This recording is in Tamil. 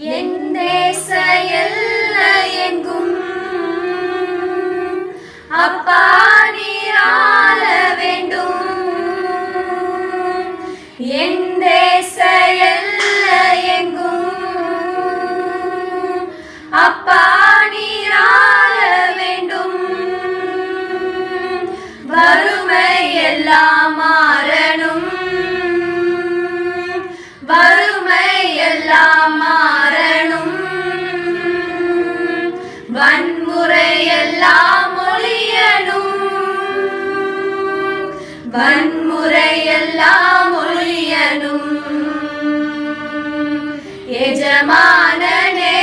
என் தேச எல்லை எங்கும். அப்பா நீராள வேண்டும். என் தேச எல்லை எங்கும். அப்பா நீராள வேண்டும். வறுமை எல்லாம் மாறணும். வறுமை எல்லாம் மாறணும் வன்முறையெல்லாம் ஒழியணும். வன்முறை ஒழியணும். எஜமானனே